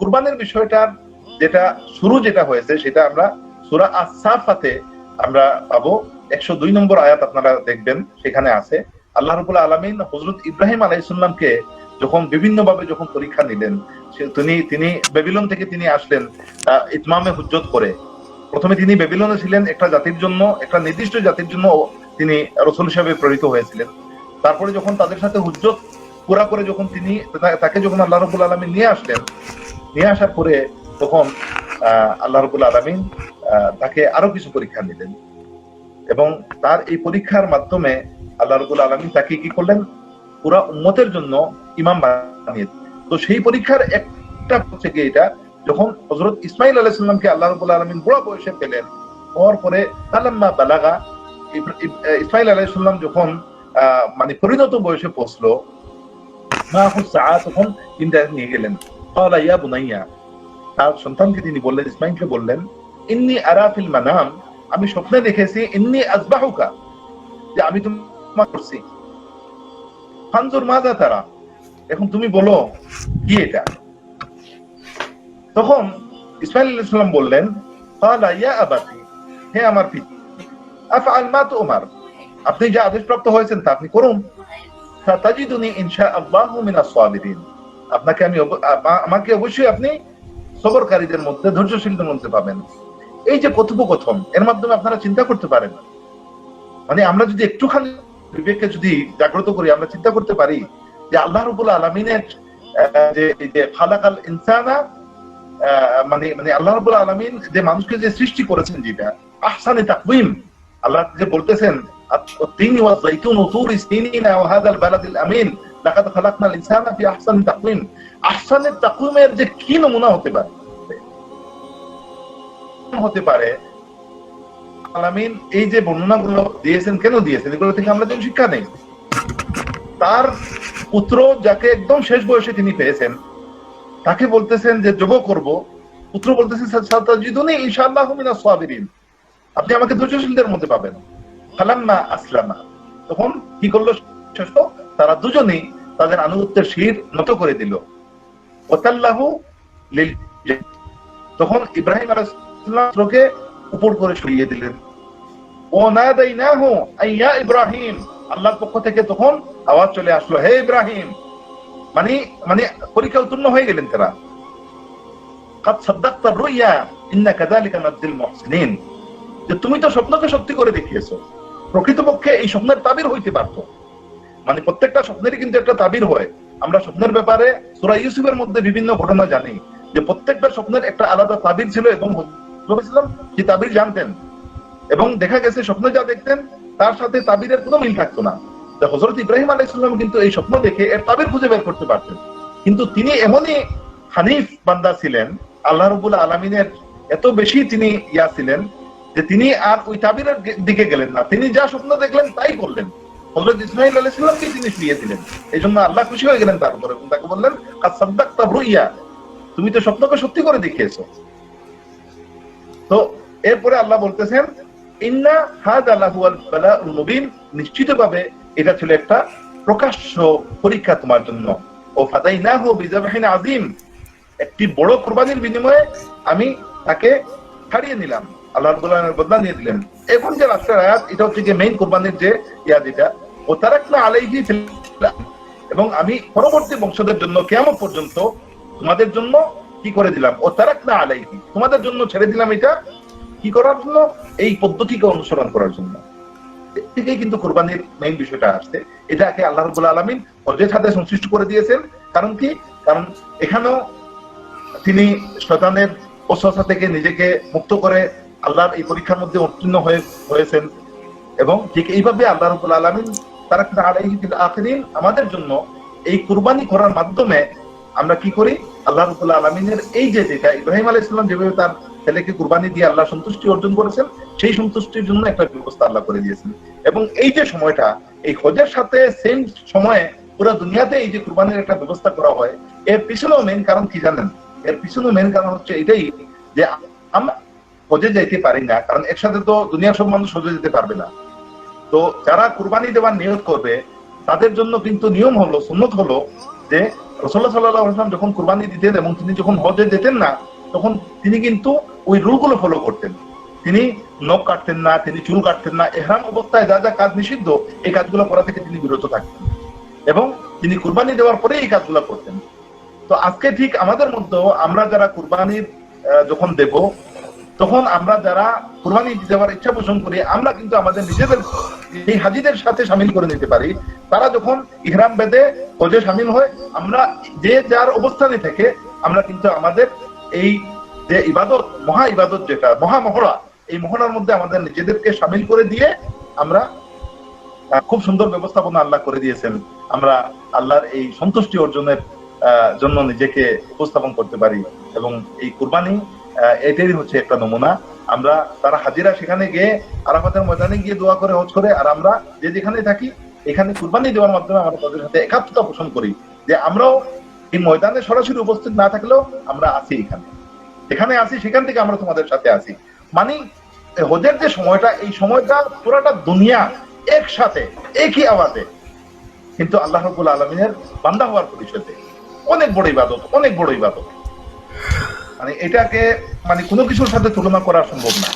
কুরবানির বিষয়টার যেটা শুরু যেটা হয়েছে, সেটা আমরা সুরা আসাফাতে আমরা পাবো। একশো দুই নম্বর আয়াত আপনারা দেখবেন, সেখানে আছে, আল্লাহ রবুল আলমিন হজরত ইব্রাহিম আলাইসাল্লামকে যখন বিভিন্ন ভাবে যখন পরীক্ষা নিলেন তিনি তিনি বেবিলন থেকে তিনি আসলেন ইতমামে হুজ্জত করে। প্রথমে তিনি বেবিলনে ছিলেন একটা জাতির জন্য, একটা নির্দিষ্ট জাতির জন্য তিনি রসুল হিসাবে প্রেরিত হয়েছিলেন। তারপরে যখন তাদের সাথে হুজ্জত পুরা করে যখন তিনি তাকে যখন আল্লাহ রবুল আলমিন নিয়ে আসলেন নিয়ে আসার পরে তখন আল্লাহ রবুল আলমিন তাকে আরও কিছু পরীক্ষা নিলেন এবং তার এই পরীক্ষার মাধ্যমে আল্লাহ রবুল আলমিন তাকে কি করলেন? পুরা উম্মতের জন্য ইমাম বানিয়ে তো সেই পরীক্ষার একটা হচ্ছে কি এটা যখন হজরত ইসমাইল আলাইসাল্লামকে আল্লাহ রবুল আলমিন বুড়া বয়সে পেলেন হওয়ার পরে আলাম্মা বালাগা ইসমাইল আলাইসাল্লাম যখন আহ, মানে পরিণত বয়সে পৌঁছলো মা তখন তিনি নিয়ে গেলেন। قال يا بني তার সন্তানকে তিনি বললেন ইসমাইলকে বললেন ইন্নি আরাফিল মানাম আমি স্বপ্নে দেখেছি ইন্নি আজবাহুকা যে আমি তোমার করছি ফানজুর মাজা তারা এখন তুমি বলো কি এটা তখন ইসমাইল আলাইহিস সালাম বললেন قال يا আবাতি হে আমার পিতা আফআল মা তুমার আপনি যা আদেশপ্রাপ্ত হয়েছেন তা আপনি করুন সাতাজিদুনি ইনশাআল্লাহু মিনাস সাবিরিন আপনাকে আমি আমাকে অবশ্যই আপনি সবরকারীদের মধ্যে, ধৈর্যশীলদের মধ্যে পাবেন। এই যে কথোপকথন, এর মাধ্যমে আপনারা চিন্তা করতে পারেন। মানে আমরা যদি একটুখানি বিবেককে যদি জাগ্রত করি, আমরা চিন্তা করতে পারি যে আল্লাহ রুবুল আলমিনের যে যে ফালাকাল ইনসানা মানে মানে আল্লাহ রুবুল আলমিন যে মানুষকে যে সৃষ্টি করেছেন যেটা, আহসানে তাকুইম আল্লাহ যে বলতেছেন তিনি ওয়াজ জাইতুন ও ইসতিনিনা ওয়া হাদাল বালাদিল আমিন। খালাকনাল ইনসানা ফি আহসানি তাকওয়িম। আহসানি তাকওয়িমের যে কি নমুনা হতে পারে? হতে পারে আলামিন এই যে বর্ণনাগুলো দিয়েছেন, কেন দিয়েছেন? এগুলো থেকে আমরা শিক্ষা নেই। তার পুত্র যাকে একদম শেষ বয়সে তিনি পেয়েছেন, তাকে বলতেছেন যে, যোগ করব। পুত্র বলতেছেন সাতাজিদুনি মিনাস সাবিরিন। আপনি আমাকে ধৈর্যশীলদের মধ্যে পাবেন। ফালাম্মা আসলামা। তখন কি করল শেষ তারা দুজনেই তাদের আনুগত্যের শির নত করে দিল। তখন ইব্রাহিম আলাইসলামকে উপর করে সরিয়ে দিলেন। ও না দেয় না হো আইয়া ইব্রাহিম। আল্লাহর পক্ষ থেকে তখন আওয়াজ চলে আসলো, হে ইব্রাহিম! মানে মানে পরীক্ষা উত্তীর্ণ হয়ে গেলেন তারা। কাদ সাদ্দাক্তা রুইয়া ইন্না কাযালিকা নাজিল মুহসিনিন। যে তুমি তো স্বপ্নকে সত্যি করে দেখিয়েছো। প্রকৃতপক্ষে এই স্বপ্নের তাবির হইতে পারতো। মানে প্রত্যেকটা স্বপ্নেরই কিন্তু একটা তাবির হয়। আমরা স্বপ্নের ব্যাপারে সুরা ইউসুফের মধ্যে বিভিন্ন ঘটনা জানি। যে প্রত্যেকটা স্বপ্নের একটা আলাদা তাবির ছিল এবং যে তাবির জানতেন। এবং দেখা গেছে স্বপ্নে যা দেখতেন, তার সাথে তাবিরের কোনো মিল থাকতো না। হজরত ইব্রাহিম আলাইসাল্লাম কিন্তু এই স্বপ্ন দেখে এর তাবির খুঁজে বের করতে পারতেন। কিন্তু তিনি এমনই হানিফ বান্দা ছিলেন, আল্লাহ রবুল আলমিনের এত বেশি তিনি ইয়া ছিলেন, যে তিনি আর ওই তাবিরের দিকে গেলেন না। তিনি যা স্বপ্ন দেখলেন, তাই করলেন। হজরত ইসমাইল আলাইসাল্লামকে তিনি ফিরিয়ে দিলেন এই জন্য আল্লাহ খুশি হয়ে গেলেন তাকে বললেন তুমি তো স্বপ্নকে সত্যি করে দেখিয়েছো। তো এরপরে আল্লাহ বলতেছেন, ইন্না হাদ আল্লাহ মুবিন। নিশ্চিতভাবে এটা ছিল একটা প্রকাশ্য পরীক্ষা তোমার জন্য। ও ফাদাই না হো বিজাবাহিন আজিম একটি বড় কোরবানির বিনিময়ে আমি তাকে ছাড়িয়ে নিলাম। আল্লাহ রাব্বুল আলামিনের বদলা নিয়ে দিলেন। এখন যে রাষ্ট্রের আয়াত, এটা হচ্ছে যে মেইন কোরবানির যে ইয়া যেটা ও তারাকনা আলাইহি এবং আমি পরবর্তী বংশদের জন্য কেমন পর্যন্ত তোমাদের জন্য কি করে দিলাম? ও তারাকনা আলাইহি। তোমাদের জন্য ছেড়ে দিলাম এটা কি করার জন্য? এই পদ্ধতিকে অনুসরণ করার জন্য। থেকেই কিন্তু কোরবানির মেইন বিষয়টা আসছে। এটাকে আল্লাহ রবুল আলমিন হজের সাথে সংশ্লিষ্ট করে দিয়েছেন। কারণ কি? কারণ এখানেও তিনি শতানের অসহসা থেকে নিজেকে মুক্ত করে আল্লাহর এই পরীক্ষার মধ্যে উত্তীর্ণ হয়ে হয়েছেন এবং ঠিক এইভাবে আল্লাহ রবুল আলমিন তারা আলাইহি ফিল আখিরিন আমাদের জন্য এই কুরবানি করার মাধ্যমে আমরা কি করি? আল্লাহ রবুল্লাহ আলমিনের এই যে যেটা ইব্রাহিম আলাহ ইসলাম যেভাবে তার ছেলেকে কুরবানি দিয়ে আল্লাহ সন্তুষ্টি অর্জন করেছেন, সেই সন্তুষ্টির জন্য একটা ব্যবস্থা আল্লাহ করে দিয়েছেন। এবং এই যে সময়টা, এই হজের সাথে সেম সময়ে পুরো দুনিয়াতে এই যে কুরবানির একটা ব্যবস্থা করা হয়, এর পিছনেও মেন কারণ কি জানেন? এর পিছনেও মেন কারণ হচ্ছে এটাই যে আমরা হজে যাইতে পারি না, কারণ একসাথে তো দুনিয়ার সব মানুষ হজে যেতে পারবে না। তো যারা কুরবানি দেওয়ার নিয়োগ করবে, তাদের জন্য কিন্তু নিয়ম হলো, সুন্নত হলো যে রসল্লাহ সাল্লাহ আসলাম যখন কুরবানি দিতেন এবং তিনি যখন হজে যেতেন না, তখন তিনি কিন্তু ওই রুলগুলো ফলো করতেন। তিনি নখ কাটতেন না, তিনি চুল কাটতেন না, এহরাম অবস্থায় যা যা কাজ নিষিদ্ধ, এই কাজগুলো করা থেকে তিনি বিরত থাকতেন। এবং তিনি কুরবানি দেওয়ার পরে এই কাজগুলো করতেন। তো আজকে ঠিক আমাদের মধ্যেও আমরা যারা কুরবানির যখন দেব তখন আমরা যারা কুরবানি দেওয়ার ইচ্ছা পোষণ করি, আমরা কিন্তু আমাদের নিজেদের এই হাজিদের সাথে সামিল করে নিতে পারি। তারা যখন ইহরাম বেদে হজে সামিল হয়, আমরা যে যার অবস্থানে থেকে আমরা কিন্তু আমাদের এই যে ইবাদত, মহা ইবাদত যেটা, মহা মহড়া, এই মহড়ার মধ্যে আমাদের নিজেদেরকে সামিল করে দিয়ে আমরা খুব সুন্দর ব্যবস্থাপনা আল্লাহ করে দিয়েছেন। আমরা আল্লাহর এই সন্তুষ্টি অর্জনের জন্য নিজেকে উপস্থাপন করতে পারি এবং এই কুরবানি এটাই হচ্ছে একটা নমুনা। আমরা তারা হাজিরা সেখানে গিয়ে আরাফাতের ময়দানে গিয়ে দোয়া করে, হজ করে, আর আমরা যে যেখানে থাকি, এখানে কুরবানি দেওয়ার মাধ্যমে আমরা তাদের সাথে একাত্মতা পোষণ করি। যে আমরাও এই ময়দানে সরাসরি উপস্থিত না থাকলেও আমরা আছি এখানে। এখানে আছি, সেখান থেকে আমরা তোমাদের সাথে আছি। মানে হজের যে সময়টা, এই সময়টা পুরাটা দুনিয়া একসাথে, একই আওয়াজে। কিন্তু আল্লাহ রবুল আলমিনের বান্দা হওয়ার পরিচয়তে অনেক বড় ইবাদত, অনেক বড় ইবাদত। মানে এটাকে মানে কোনো কিছুর সাথে তুলনা করা সম্ভব না।